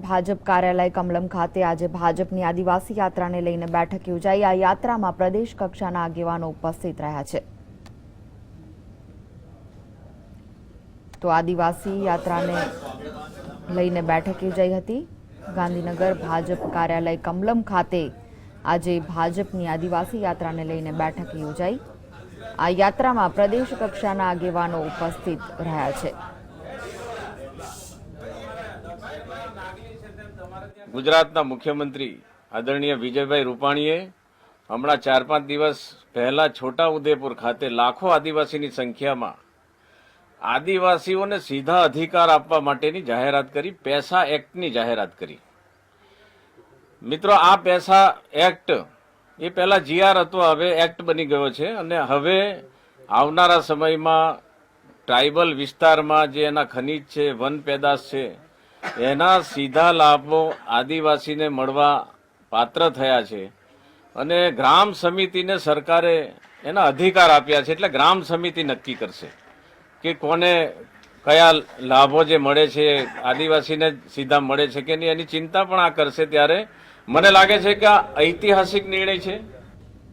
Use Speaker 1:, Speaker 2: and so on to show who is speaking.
Speaker 1: ભાજપ કાર્યાલય કમલમ ખાતે આજે ભાજપની આદિવાસી યાત્રાને લઈને બેઠક યોજાઈ. આ યાત્રામાં પ્રદેશ કક્ષાના આગેવાનો ઉપસ્થિત રહ્યા છે. તો આદિવાસી યાત્રાને લઈને બેઠક યોજાઈ હતી. ગાંધીનગર ભાજપ કાર્યાલય કમલમ ખાતે આજે ભાજપની આદિવાસી યાત્રાને લઈને બેઠક યોજાઈ. આ યાત્રામાં પ્રદેશ કક્ષાના આગેવાનો ઉપસ્થિત રહ્યા છે.
Speaker 2: ગુજરાતના મુખ્યમંત્રી આદરણીય વિજયભાઈ રૂપાણીએ હમણાં ચાર પાંચ દિવસ પહેલા છોટા ઉદેપુર ખાતે લાખો આદિવાસીની સંખ્યામાં આદિવાસીઓને સીધા અધિકાર આપવા માટેની જાહેરાત કરી, પૈસા એક્ટની જાહેરાત કરી. મિત્રો, આ પૈસા એક્ટ એ પહેલાં જીઆર હતો, હવે એક્ટ બની ગયો છે અને હવે આવનારા સમયમાં ટ્રાઇબલ વિસ્તારમાં જે એના ખનીજ છે, વન પેદાશ છે એના સીધા લાભો આદિવાસીને મળવા પાત્ર થયા છે. અને ગ્રામ સમિતિને સરકારે એના અધિકાર આપ્યા છે એટલે ગ્રામ સમિતિ નક્કી કરશે કે કોને કયા લાભો જે મળે છે, આદિવાસીને સીધા મળે છે કે નહીં, એની ચિંતા પણ આ કરશે ત્યારે. મને લાગે છે કે આ ઐતિહાસિક નિર્ણય છે.